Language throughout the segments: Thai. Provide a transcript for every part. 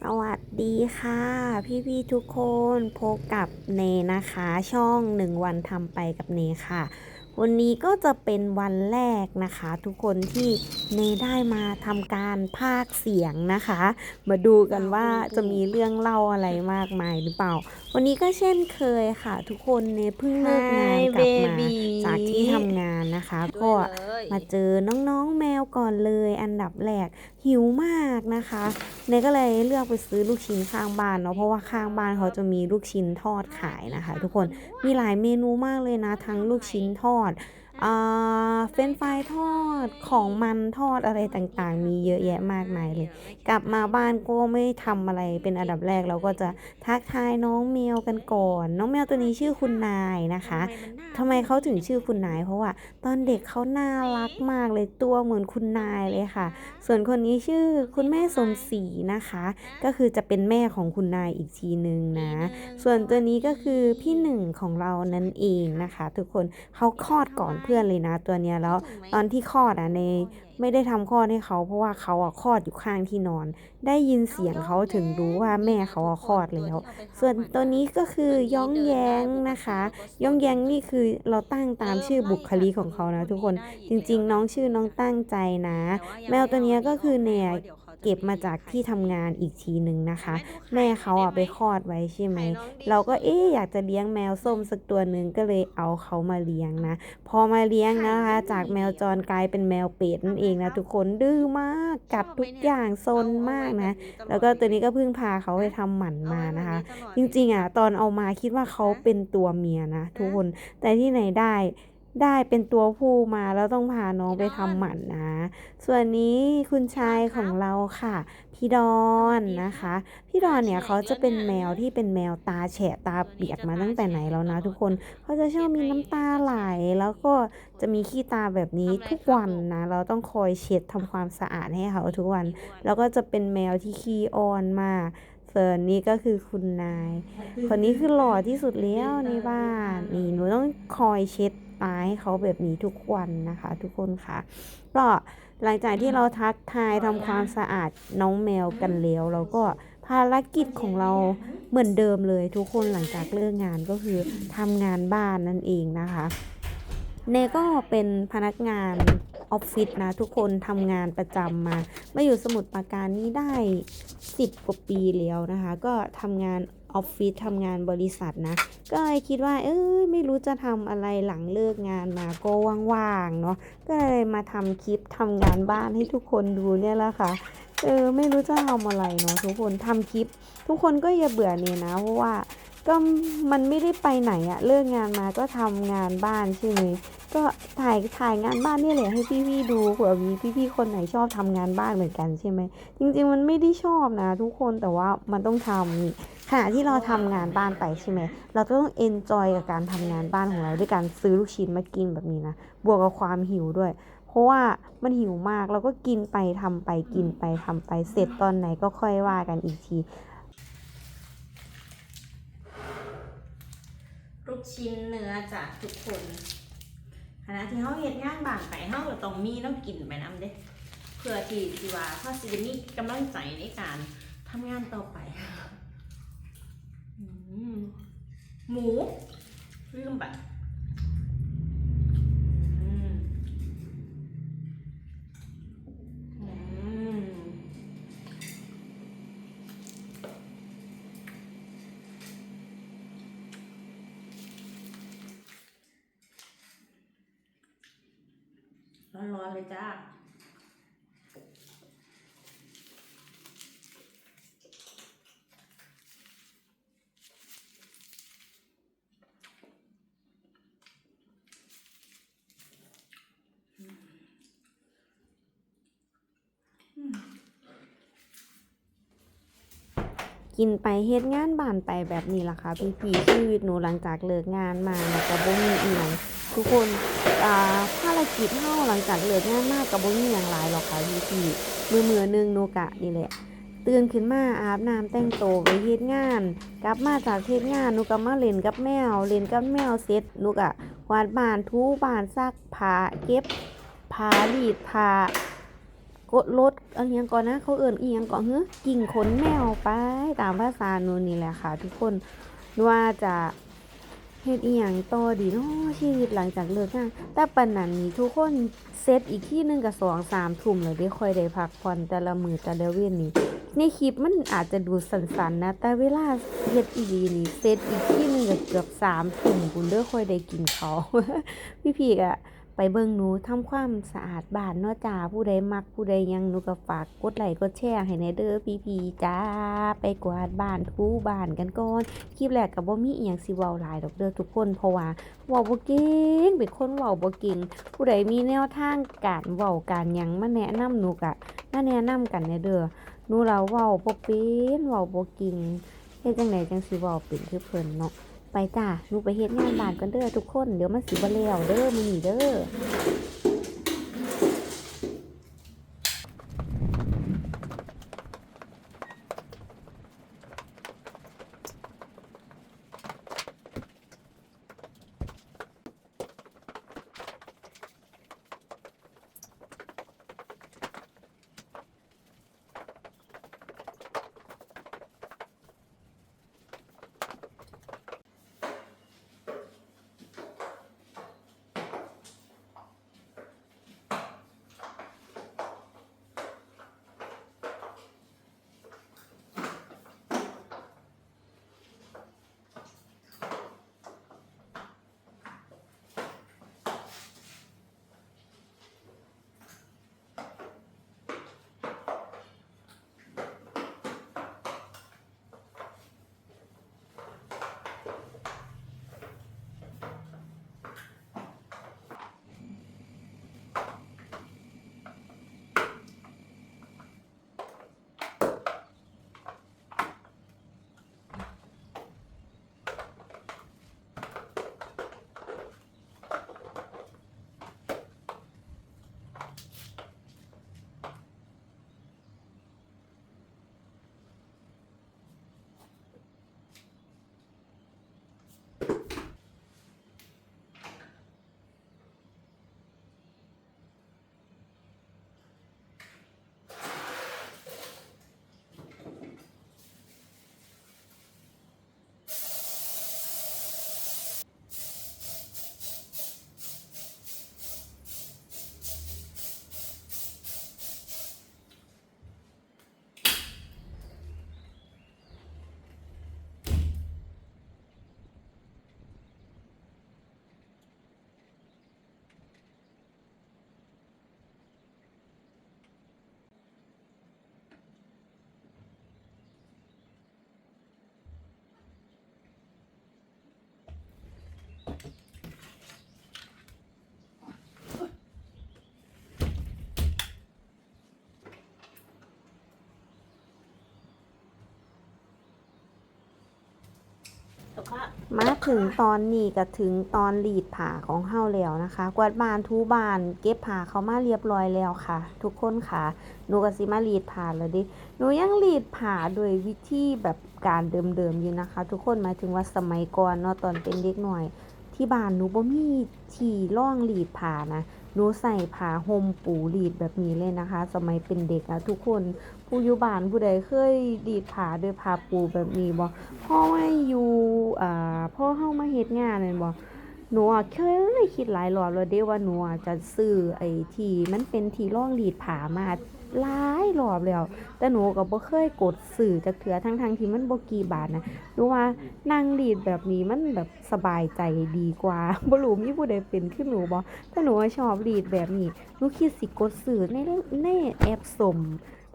สวัสดีค่ะ พี่ๆทุกคนพบกับเนนะคะ ช่องหนึ่งวันทำไปกับเนค่ะ วันนี้ก็จะเป็นวันแรกนะคะ ทุกคนที่เนได้มาทำการพากเสียงนะคะ มาดูกันว่าจะมีเรื่องเล่าอะไรมากมายหรือเปล่า วันนี้ก็เช่นเคยค่ะ ทุกคนเนเพิ่งเลิกงานกลับมาจากที่ทำงานนะคะ ก็มาเจอน้องๆแมวก่อนเลย อันดับแรกหิวมากนะคะเนก็เลยเลือกไปซื้อลูกชิ้นข้างบ้านเนาะเพราะว่าข้างบ้านเขาจะมีลูกชิ้นทอดขายนะคะ ทุกคนมีหลายเมนูมากเลยนะทั้งลูกชิ้นทอดอ่า เฟรนช์ฟรายทอดของมันทอดอะไรต่างๆ มีเยอะแยะมากมายเลย กลับมาบ้านก็ไม่ทำอะไรเป็นอันดับแรกเราก็จะทักทายน้องแมวกันก่อน น้องแมวตัวนี้ชื่อคุณนายนะคะทำไมเขาถึงชื่อคุณนาย เพราะว่าตอนเด็กเขาน่ารักมากเลยตัวเหมือนคุณนายเลยค่ะ ส่วนคนนี้ชื่อคุณแม่สมศรีนะคะ ก็คือจะเป็นแม่ของคุณนายอีกทีหนึ่งนะ ส่วนตัวนี้ก็คือพี่หนึ่งของเรานั่นเองนะคะ ทุกคนเขาคลอดก่อนเพื่อนเลยนะตัวเนี้ยแล้วตอนที่คลอดอะในไม่ได้ทำคลอดให้เขาเพราะว่าเขาอะคลอดอยู่ข้างที่นอน ได้ยินเสียงเขาถึงรู้ว่าแม่เขาอะคลอดแล้ว ส่วนตัวนี้ก็คือย่องแย้งนะคะย่องแย้งนี่คือเราตั้งตามชื่อบุคลิกของเขานะทุกคนจริง ๆ น้องชื่อน้องตั้งใจนะ แมวตัวเนี้ยก็คือเนี่ย เก็บมาจากที่ทำงานอีกทีหนึ่งนะคะ แม่เขาอะไปคลอดไว้ใช่ไหม เราก็เอ๊ะอยากจะเลี้ยงแมวส้มสักตัวหนึ่งก็เลยเอาเขามาเลี้ยงนะ พอมาเลี้ยงนะคะ จากแมวจรกลายเป็นแมวเป็ดนั่นเองนะทุกคนดื้อมากกัดทุกอย่างซนมากนะ แล้วก็ตัวนี้ก็เพิ่งพาเขาไปทำหมันมานะคะ จริงๆอะตอนเอามาคิดว่าเขาเป็นตัวเมียนะทุกคนแต่ที่ไหนได้ ได้เป็นตัวผู้มาแล้วต้องพาน้องไปทำหมันนะ ส่วนนี้คุณชายของเราค่ะ พี่ดอนนะคะ พี่ดอนเนี่ยเขาจะเป็นแมวที่เป็นแมวตาแฉะตาเปียกมาตั้งแต่ไหนแล้วนะทุกคนเขาจะชอบมีน้ำตาไหลแล้วก็จะมีขี้ตาแบบนี้ทุกวันนะ เราต้องคอยเช็ดทำความสะอาดให้เขาทุกวัน แล้วก็จะเป็นแมวที่ขี้อ้อนมาก ส่วนนี้ก็คือคุณนาย คนนี้คือหล่อที่สุดแล้วในบ้านนี่หนูต้องคอยเช็ดตาให้เขาแบบนี้ทุกวันนะคะ ทุกคนค่ะก็หลังจากที่เราทักทายทำความสะอาดน้องแมวกันแล้วเราก็ภารกิจของเราเหมือนเดิมเลยทุกคนหลังจากเลิกงานก็คือทำงานบ้านนั่นเองนะคะ เนก็เป็นพนักงาน ออฟฟิศนะทุกคนทำงานประจำมามาอยู่สมุทรปราการนี้ได้ 10 กว่าปีแล้วนะคะ ก็ทำงานออฟฟิศทำงานบริษัทนะ ก็เลยคิดว่า เอ้ยไม่รู้จะทำอะไรหลังเลิกงานมาก็ว่างๆเนาะก็เลยมาทำคลิปทำงานบ้านให้ทุกคนดูเนี่ยแหละค่ะเออไม่รู้จะทำอะไรเนาะทุกคนทำคลิป ทุกคนก็อย่าเบื่อเนี่ยนะเพราะว่า ก็มันไม่ได้ไปไหนอะเลิกงานมาก็ทำงานบ้านใช่ไหมก็ถ่ายถ่ายงานบ้านนี่แหละให้พี่ๆดูเผื่อมีพี่ๆคนไหนชอบทำงานบ้านเหมือนกันใช่ไหมจริง ๆ มันไม่ได้ชอบนะ ทุกคนแต่ว่ามันต้องทำขณะที่เราทำงานบ้านไปใช่ไหมเราก็ต้องเอนจอยกับการทำงานบ้านของเราด้วยการซื้อลูกชิ้นมากินแบบนี้นะบวกกับความหิวด้วย เพราะว่ามันหิวมากเราก็กินไปทำไปกินไปทำไปเสร็จตอนไหนก็ค่อยว่ากันอีกที ลูกชิ้นเนื้อจ้ะทุกคนขณะที่เขาเห็ดงานบานไปเขาก็ต้องมีต้องกินไปน้ำเด้เพื่อที่ที่ว่าเขาสิจะมีกำลังใจในการทำงานต่อไปหมูลืมไปอืมอืม ร้อนๆเลยจ้ากินไปเฮ็ดงานบ้านไปแบบนี้ล่ะค่ะพี่พี่ๆชีวิตหนูหลังจากเลิกงานมานะก็บ่มีอีหยัง ทุกคนอ่าภารกิจเฮาหลังจากเลิกงานมาก็บ่มีหยังหลายหรอกค่ะพี่พี่มือมือหนึงหนูกะนี่แหละ ตื่นขึ้นมาอาบน้ำแต่งตัวไปเฮ็ดงาน กลับมาจากเฮ็ดงานหนูก็มาเล่นกับแมวเล่นกับแมวเสร็จหนูก็กวาดบ้านถูบ้านซักผ้าเก็บผ้ารีดผ้ากดลดอันยังก่อนนะเขาเอิ่นอียังก่อนเฮ้อกิ่งขนแมวไปตามภาษาหนูนี่แหละค่ะ ทุกคนว่าจะ เฮ็ดอีหยังต่อดีเนาะชีวิตหลังจากเลิกงานแต่ปันนั้นนี้ทุกคนเซตอีกที่หนึ่งก็2 3ทุ่มเลยได้ค่อยได้พักผ่อนแต่ละมือแต่ละเว้นนี้ในคลิปมันอาจจะดูสั้นๆนะ แต่เวลาเฮ็ดอีดีนี่เซตอีกที่หนึ่งกับเกือบสามทุ่มคุณเด้อค่อยได้กินข้าวพี่ๆก็ ไปเบิ่งหนูทำความสะอาดบ้านเนาะจ้าผู้ใดมักผู้ใดยังหนูก็ฝากกดไลค์กดแชร์ให้แหน่เด้อพี่ๆจ้าไปกวาดบ้านถูบ้านกันก่อนคลิปแรกก็บ่มีอีหยังสิเว้าหลายดอกเด้อทุกคนเพราะว่าเว้าบ่เก่งเป็นคนเว้าบ่เก่งผู้ใดมีแนวทางการเว้าการหยังมาแนะนำหนูก็มาแนะนำกันแหน่เด้อหนูเราเว้าบ่เป็นเว้าบ่เก่งเฮ็ดจังไดจังสิเว้าเป็นคือเพิ่นเนาะ ไปจ้าลูกไปเฮ็ดงานบ้านกันเด้อทุกคน เดี๋ยวมันสิบ่แล้วเด้อมื้อนี้เด้อ มาถึงตอนนี้ก็ถึงตอนรีดผ้าของเฮาแล้วนะคะ กวาดบานทูบาน เก็บผ้าเขามาเรียบร้อยแล้วค่ะ ทุกคนค่ะหนูก็สิมารีดผ้าแล้วดิหนูยังรีดผ้าโดยวิธีแบบการเดิมๆอยู่นะคะ ทุกคนหมายถึงว่าสมัยก่อนเนาะตอนเป็นเด็กหน่อย ที่บ้านหนูบ่มีที่ร่องรีดผ้านะ หนูใส่ผ้าห่มปูรีดแบบนี้เลยนะคะ สมัยเป็นเด็กอะทุกคนผู้อยู่บ้านผู้ใดเคยรีดผ้าด้วยผ้าปูแบบนี้บ่พ่อไม่อยู่อ่าพ่อเฮามาเฮ็ดงานแม่นบ่หนูเคยคิดหลายรอบแล้วเด้ว่าหนูจะซื้อไอ้ที่มันเป็นที่รองรีดผ้ามา หลายรอบแล้ว แต่หนูก็บ่เคยกดซื้อจักเทื่อทั้งๆที่มันบ่กี่บาทนะหนูว่านั่งรีดแบบนี้มันแบบสบายใจดีกว่าบ่รู้มีผู้ใดเป็นคือหนูบ่แต่หนูชอบรีดแบบนี้หนูคิดสิกดซื้อในในแอปสม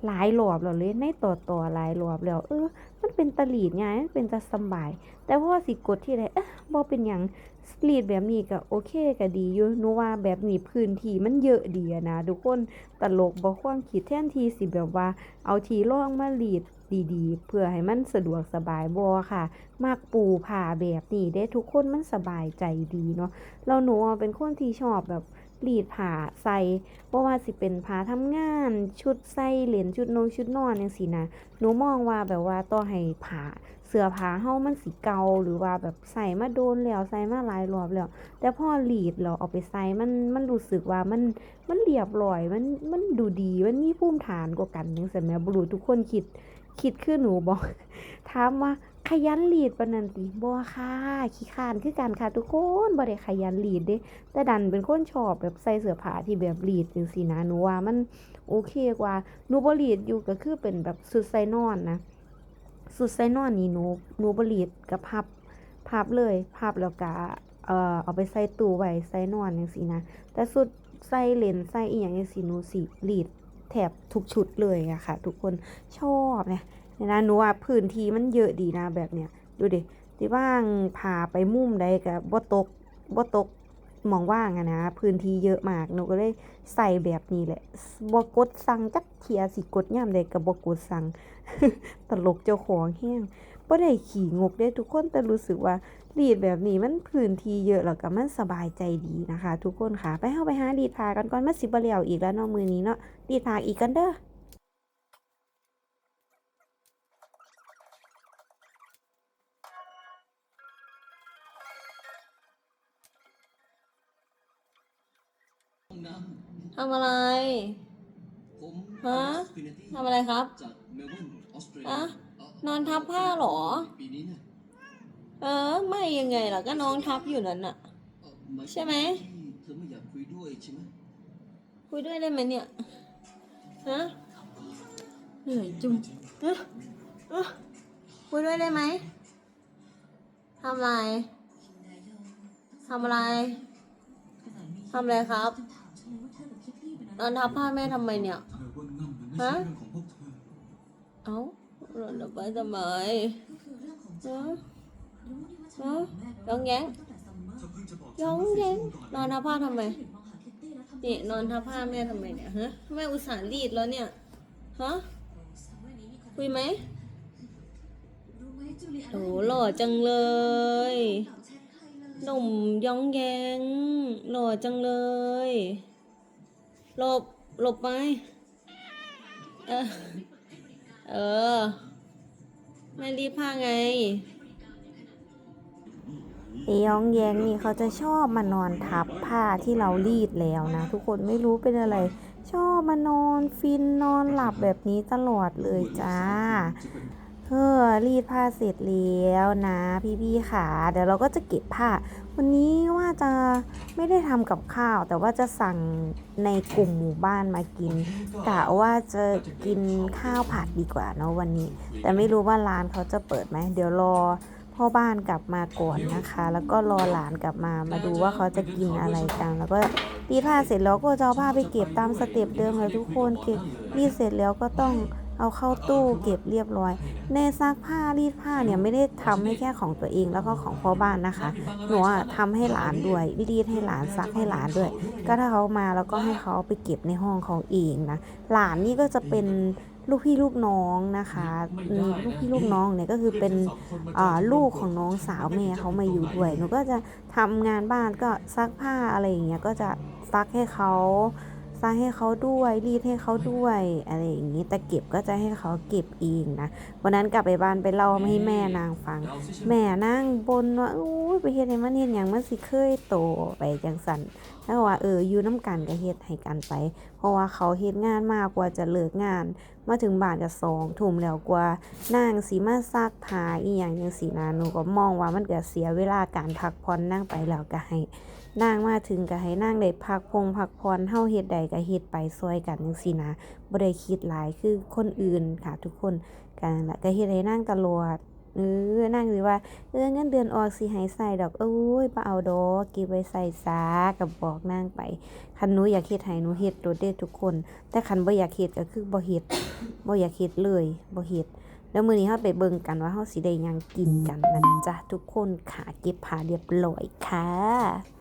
หลายรอบแล้วเลยในต่อๆหลายรอบแล้วเออ มันเป็นตลีดไงมันเป็นตะสบาย แต่พอสิกดที่ใดเอ๊ะบ่เป็นหยัง สลีดแบบนี้ก็โอเคก็ดีอยู่นูว่าแบบนี้พื้นที่มันเยอะดีนะทุกคนตลกบ่ความคิดแทนทีสิแบบว่า เอาทีล่องมาลีดดีๆ เพื่อให้มันสะดวกสบายบ่ค่ะ มากปูผ้าแบบนี้ได้ทุกคนมันสบายใจดีเนาะแล้วหนูเป็นคนที่ชอบแบบรีดผ้าใส่บ่ว่าสิเป็นผ้าทำงาน ชุดใส่เหรียญชุดนงชุดนอนจังซี่นะหนูมองว่าแบบว่าต่อให้ผ้า เสื้อผ้าเฮามันสิเก่าหรือว่าแบบใส่มาโดนแล้วใส่มาหลายรอบแล้ว แต่พอรีดแล้วเอาไปใส่มันมันรู้สึกว่ามันมันเรียบร้อยมันมันดูดีมันมีภูมิฐานกว่ากันจังซี่แหมบ่รู้ทุกคนคิดคิดคือหนูบ่ถามว่าขยันรีดปนนั้นติบ่ค่ะขี้คานคือกันค่ะทุกคนบ่ได้ขยันรีดเด้แต่ดันเป็นคนชอบแบบใส่เสื้อผ้าที่แบบรีดจังซี่นะหนูว่ามันโอเคกว่าหนูบ่รีดอยู่ก็คือเป็นแบบชุดใส่นอนนะ ชุดใส่นอนนี่หนูหนูบรีดก็พับพับเลยพับแล้วก็เอ่อเอาไปใส่ตู้ไว้ใส่นอนจังซี่นะแต่ชุดใส่เลนใส่อีหยังจังซี่หนูสิรีดแทบทุกชุดเลยอะค่ะ ทุกคนชอบเนี่ยนะหนูว่าพื้นที่มันเยอะดีนะแบบเนี้ยดูดิที่ว่างพาไปมุมใดก็บ่ตกบ่ตก มองว่างอะนะ พื้นที่เยอะมากหนูก็เลยใส่แบบนี้แหละบกดสั่งจักเทียสิกดยามใดก็บ่กดสั่งตลกเจ้าของแฮงบ่ได้ขี้งกเด้ทุกคนแต่รู้สึกว่ารีดแบบนี้มันพื้นที่เยอะแล้วก็มันสบายใจดีนะคะ ทุกคนค่ะ ไปเฮาไปหารีดผ้ากันก่อนมันสิบ่แล้วอีกแล้วเนาะมือนี้เนาะรีดผ้าอีกกันเด้อ ทำอะไร ผมฮะทำอะไรครับจากเมลเบิร์นออสเตรเลียฮะนอนทับผ้าหรอ ปีนี้เนี่ยเออ ไม่ยังไงล่ะก็น้องทับอยู่นั่นน่ะ ใช่ไหมเธอไม่อยากคุยด้วยใช่ไหมคุยด้วยได้ไหมเนี่ย ฮะ เหนื่อยจุงฮะฮะคุยด้วยได้ไหมทำอะไร ทำอะไร ทำอะไรครับ นอนทับผ้าแม่ทำไมเนี่ย เธอว่านั่นมันไม่ใช่ฮะ เรื่องของพวกเธอ เอ้าหล่นออกไปทำไมฮะฮะย้องแย้งเธอเพิ่งจะบอกย้องแย้งนอนนะทับผ้าทำไมนี่นอนทับผ้าแม่ทำไมเนี่ยฮะแม่อุตส่าห์รีดแล้วเนี่ยฮะคุยไหมโอ้หล่อจังเลย หนุ่มย้องแยงหล่อจังเลย หลบ หลบไปเออ เออแม่รีดผ้าไง ไอ้ย้องแยงนี่เขาจะชอบมานอนทับผ้าที่เรารีดแล้วนะ ทุกคนไม่รู้เป็นอะไร ชอบมานอนฟินนอนหลับแบบนี้ตลอดเลยจ้าเออรีดผ้าเสร็จแล้วนะ พี่ๆค่ะ เดี๋ยวเราก็จะเก็บผ้า วันนี้ว่าจะไม่ได้ทำกับข้าว แต่ว่าจะสั่งในกลุ่มหมู่บ้านมากินกะว่าจะกินข้าวผัดดีกว่าเนาะวันนี้ แต่ไม่รู้ว่าร้านเขาจะเปิดไหมเดี๋ยวรอพ่อบ้านกลับมาก่อนนะคะ แล้วก็รอหลานกลับมามาดูว่าเขาจะกินอะไรกันแล้วก็รีดผ้าเสร็จแล้วก็จะเอาผ้าไปเก็บตามสเต็ปเดิมเลยทุกคนเก็บรีดเสร็จแล้วก็ต้อง เอาเข้าตู้เก็บเรียบร้อย ในซักผ้ารีดผ้าเนี่ยไม่ได้ทำให้แค่ของตัวเองแล้วก็ของพ่อบ้านนะคะ หนูอะทำให้หลานด้วยรีดให้หลานซักให้หลานด้วย ก็ถ้าเขามาแล้วก็ให้เขาไปเก็บในห้องเขาเองนะ หลานนี่ก็จะเป็นลูกพี่ลูกน้องนะคะลูกพี่ลูกน้องเนี่ยก็คือเป็นลูกของน้องสาวแม่เขามาอยู่ด้วยหนูก็จะทำงานบ้านก็ซักผ้าอะไรอย่างเงี้ยก็จะซักให้เขา ซักให้เขาด้วยรีดให้เขาด้วยอะไรอย่างนี้แต่เก็บก็จะให้เขาเก็บเองนะวันนั้นกลับไปบ้านไปเล่าให้แม่นางฟัง แม่นั่งบนว่าอู้ยไปเฮ็ดให้มันเฮ็ดหยังมันสิเคยโตไปจังสันแล้วว่าเอออยู่น้ำกันก็เฮ็ดให้กันไป เพราะว่าเขาเฮ็ดงานมากกว่าจะเลิกงาน มาถึงบ้านก็สองทุ่มแล้วกว่านางสิมาซักผ้าอีหยังจังซี่นะหนูก็มองว่ามันก็เสียเวลาการพักผ่อนนั่งไปแล้วก็ให้ นางมาถึงก็ให้นางได้พักพงพักผ่อนเฮาเฮ็ดใดก็เฮ็ดไปซอยกันจังซี่นะบ่ได้คิดหลายคือคนอื่นค่ะทุกคนกันละก็เฮ็ดให้นางตลอดเออนั่งสิว่าเออเงินเดือนออกสิให้ใส่ดอกโอ้ยบ่เอาดอกเก็บไว้ใส่ซากับบอกนางไปคันหนูอยากเฮ็ดให้หนูเฮ็ดโดดเด้ทุกคน แต่คันบ่อยากเฮ็ดก็คือบ่เฮ็ดบ่อยากเฮ็ดเลยบ่เฮ็ดแล้วมื้อนี้เฮาไปเบิ่งกันว่าเฮาสิได้หยังกินกันนะจ๊ะทุกคนค่ะเก็บผ้าเรียบร้อยค่ะ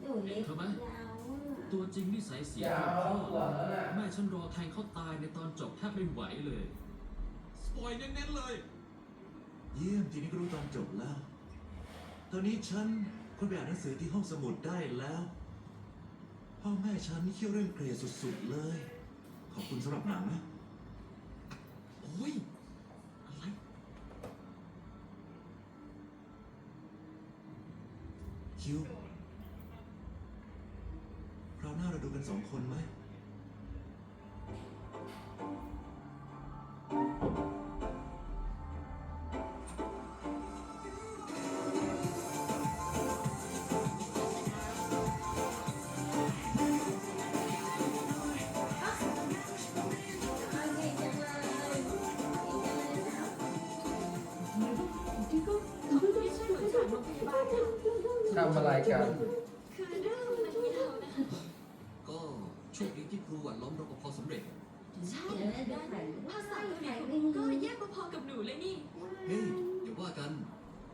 เอากินเดี๋ยวเล็กเธอไหมยาวอะตัวจริงนิสัยเสียยาวพ่อแล้วน่ะแม่ฉันรอแทงเขาตายในตอนจบแทบไม่ไหวเลย สปอยเน้นๆเลย เยี่ยมทีนี้ก็รู้ตอนจบแล้ว ตอนนี้ฉันคนไปอ่านหนังสือที่ห้องสมุดได้แล้ว พ่อแม่ฉันเขี้ยวเรื่องเกรดสุดๆเลย ขอบคุณสำหรับหนังนะ โอ้ย อะไร คิวคราวหน้าเราดูกันสองคนไหมำอะไรกัน คือเรื่องมันไม่เท่านะก็โชคดีที่ครูอะล้อมรปภสำเร็จ ใช่ภาษาเกาหลีของผมก็แย่พอๆกับหนูเลยนี่เฮ้ยอย่าว่ากัน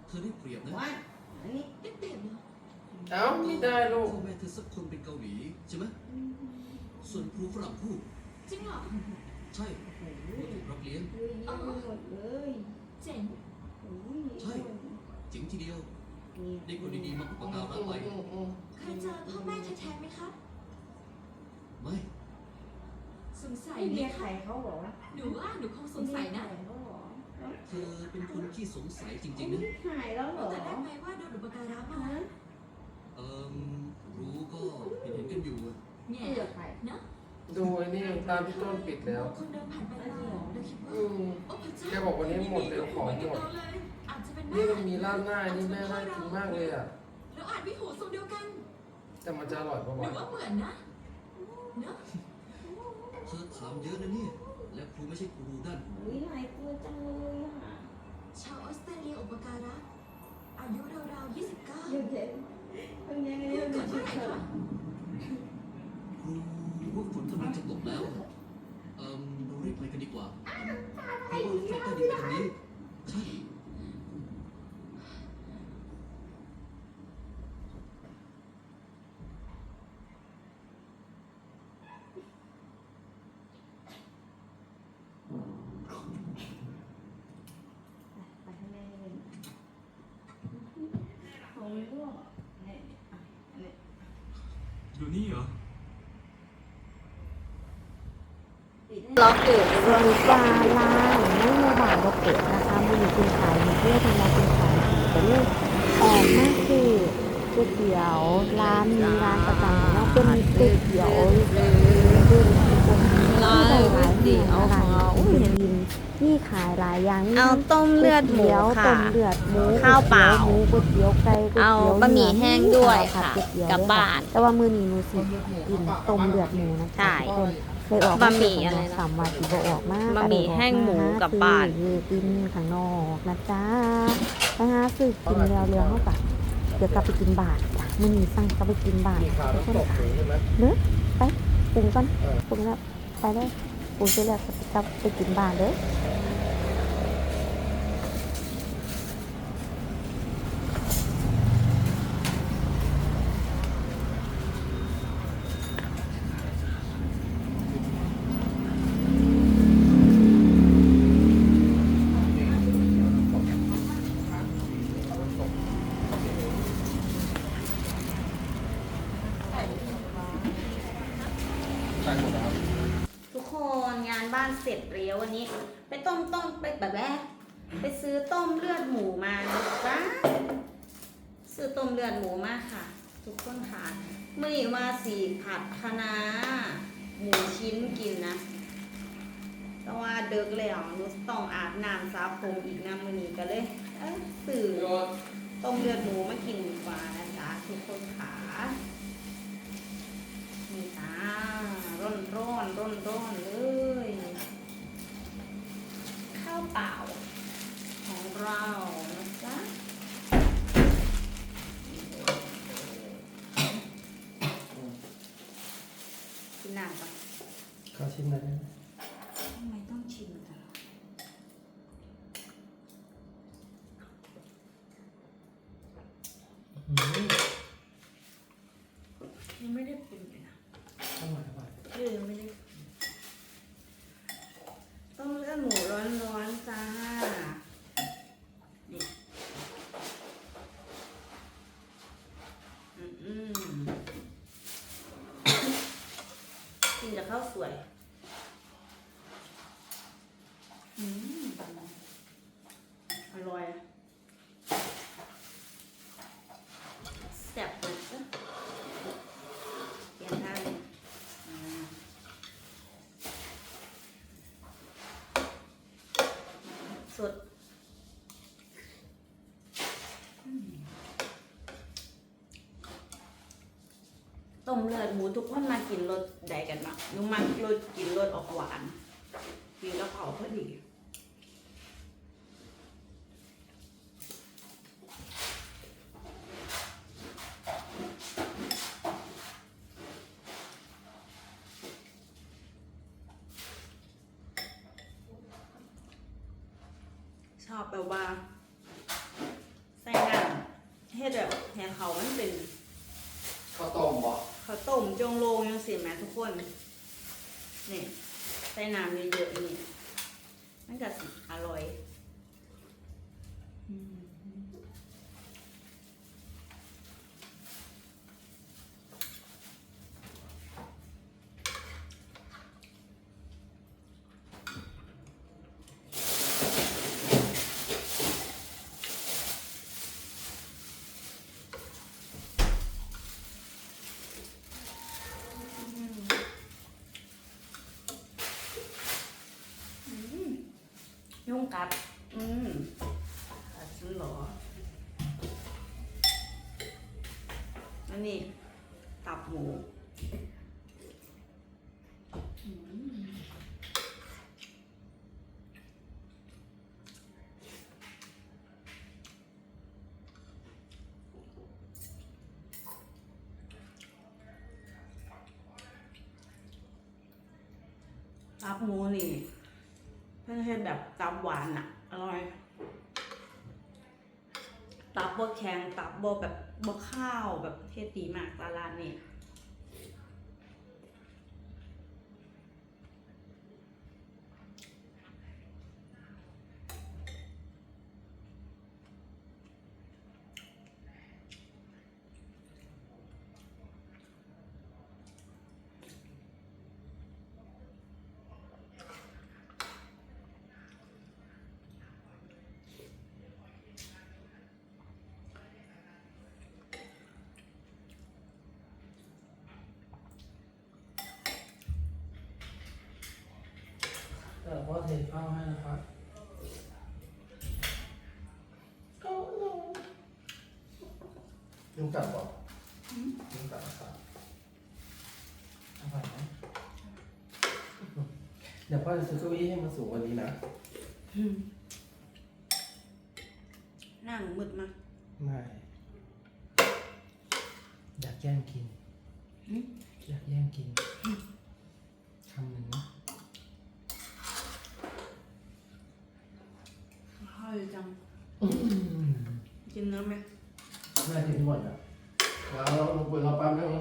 เธอได้เปรียบนะว่าอันนี้ได้เปรียบเหรอเอ้าไม่ได้ลูกพ่อแม่เธอสักคนเป็นเกาหลีใช่ไหมส่วนครูฝรั่งพูดจริงเหรอใช่ครูถูกรับเลี้ยงอุ้ยเยอะไปหมดเลยเจ๋งอุ้ยใช่เจ๋งทีเดียวนี่ ได้คนดีๆมาอุปการะไว้เคยเจอพ่อแม่แท้ๆไหมคะ ไม่สงสัยไม่ไหมเรียกใครคะเขาบอกว่าหนูว่าหนูคงสงสัยนะเขาบอกเธอเป็นคนที่สงสัยจริงๆนะหายแล้วเหรอแต่ได้ไหมว่าโดนอุปการะมาฮะเอิมรู้ก็เห็นเห็นๆกันอยู่แง่เลือกใครเนอะดูไอ้นี่ร้านพี่ต้นปิดแล้ว คนเดินผ่านไปมาแล้วคิดว่าอืมโอ้พระเจ้าแกบอกวันนี้หมดเลยของหมด เลย อาจจะเป็นนี่แม่มันมีราดหน้านี่แม่น่ากินมากเลยอะ แล้วอาจมีหูทรงเดียวกัน แต่มันจะอร่อยปะหวะรือว่าเหมือนนะเนอะเธอถามเยอะนะเนี่ย และครูไม่ใช่ครูด้านหูอุ้ยหลายตัวจังเลยอะชาวออสเตรเลียอุปการะ อายุราวๆเดี๋ยว29เดี๋ยวเพิ่งยังไงเดี๋ยวเกิเดี๋ยดวเมื่อไหร่คะครูว่าฝนกำลังจะตกแล้ว เอิมเรารีบไปกันดีกว่าเพราะว่ารถไฟใต้ดินไปทางนี้ ใช่ ไปข้างในเลยของลวกเนี่ยอะเนี่ย อยู่นี่เหรอ ล็อกเกิดสวัสดีจ้าร้านไม่โมบายล็อกเก็ตนะคะมันอยู่คุณขายมีเพื่อทำลายคุณขายแต่เรื่องออกมากคือก๋วยเตี๋ยวร้านมีร้านประจำแล้วเป็นก๋วยเตี๋ยวร้านก๋วยเตี๋ยวของเรา อุ้ยยินนี่ขายหลายอย่างนี่เอาต้มเลือดหมูก๋วยเตี๋ยวค่ะต้มเลือดหมูข้าวเปล่าก๋วยเตี๋ยวไก่ก๋วยเอาเตี๋ยวบะหมี่แห้งด้วยค่ะก๋วยเตี๋ยวกลับบ้าน แต่ว่ามื้อนี้หนูสิกินต้มเลือดหมูนะใช่คะทุกคนเลยออกบะหมี่อะไรนะสามวันที่บ่ออกมาบะหมี่แห้งหมูกลับบ้านคือกินข้างนอกนะจ๊ะไปหาซื้อกินแล้วเรือเข้าปะเดี๋ยวกลับไปกินบาทจ้ะมื้อนี้สั่งกลับไปกินบาทมีขาทุกน้ำคนตกอยู่ใช่ไหมเด้อไปปรุงก่อนเออปรุงแล้วไปเลย ปรุงเสร็จแล้วก็กลับไปกินบ้านเด้อ ใช่หมดแล้วครับ ทุกคนงานบ้านเสร็จแล้ววันนี้ ไปต้มต้มไปแบบแรกไปซื้อต้มเลือดหมูมานะจ้าซื้อต้มเลือดหมูมาค่ะ ทุกคนค่ะมื่อนี้มาสีผัดคะน้าหมูชิ้นกินนะแต่ว่าเดึกแล้วหนูต้องอาบ น้ำสระผมอีกนะมื่อนี้ก็เลยเอ้ยสื่อต้มเลือดหมูมากินดีกว่านะจ๊ะทุกคนค่ะนี่จ้าร้อนร้อนร้อนร้อนเลย ข้าวเปล่าของเรานะจ๊ะกินน้ำก่อนข้าวชิ้นไหน ทำไมต้องชิมตลอด ไม่ได้ปรุงเลยนะ อร่อยอร่อย เออไม่ได้ต้มเลือดหมูร้อนๆจ้า นี่อืมอืมกินกับข้าว สวยอืมอร่อยแซ่บเลยจ้ะเปลี่ยนทางอืมสดอืมต้มเลือดหมูทุกคนมากินรส ใดกันบ้างหนูมมารสกินรสออกหวานกินแล้วเผาพอดีชอบแบบว่าใส่น้ำเฮ็ดแบบแหเขามันเป็น ข้าวต้มบ่ ข้าวต้ มจงโลงยังสิแม่ทุกคนนี่ใส่น้ำเยอะๆนี่มันก็อร่อยอืมยุ่ง กัด อืมกัดฉันเหรอ อันนี้ ตับหมูอืมตับหมูนี่ เห็นเฮ็ดแบบตับหวานอะ อร่อย ตับบ่แข็งตับบ่แบบบ่ข้าวแบบเทศดีมากตาร้านนี่ เดี๋ยวพ่อเทข้าวให้นะครับยุงกัดบ่ยุงกัดครับอร่อยไหมเดี๋ยวพ่อจะซื้อเก้าอี้ให้มันสูงกว่านี้นะ นั่งมืดมากไม่ อยากแย่งกินหืมอยากแย่งกินคำหนึ่งนะาวจัง อืมกินเนื้อไหมแม่กินหมดอะแล้วเราลงไปเราแป๊บนึง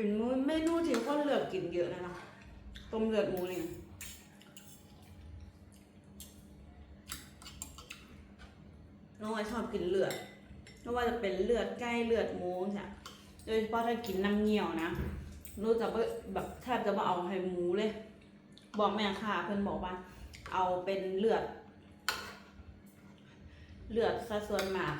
เป็นเมนูที่คนเลือกกินเยอะนะคะต้มเลือดหมูนี่น้องไอชอบกินเลือดไม่ว่าจะเป็นเลือดไก่เลือดหมูจ้ะโดยเฉพาะถ้ากินน้ำเงี้ยวนะนูจะแบบแทบจะมาเอาให้หมูเลย บอกแม่ค่ะเพื่อนบอกว่า เอาเป็นเลือด เลือดสัดส่วนมาก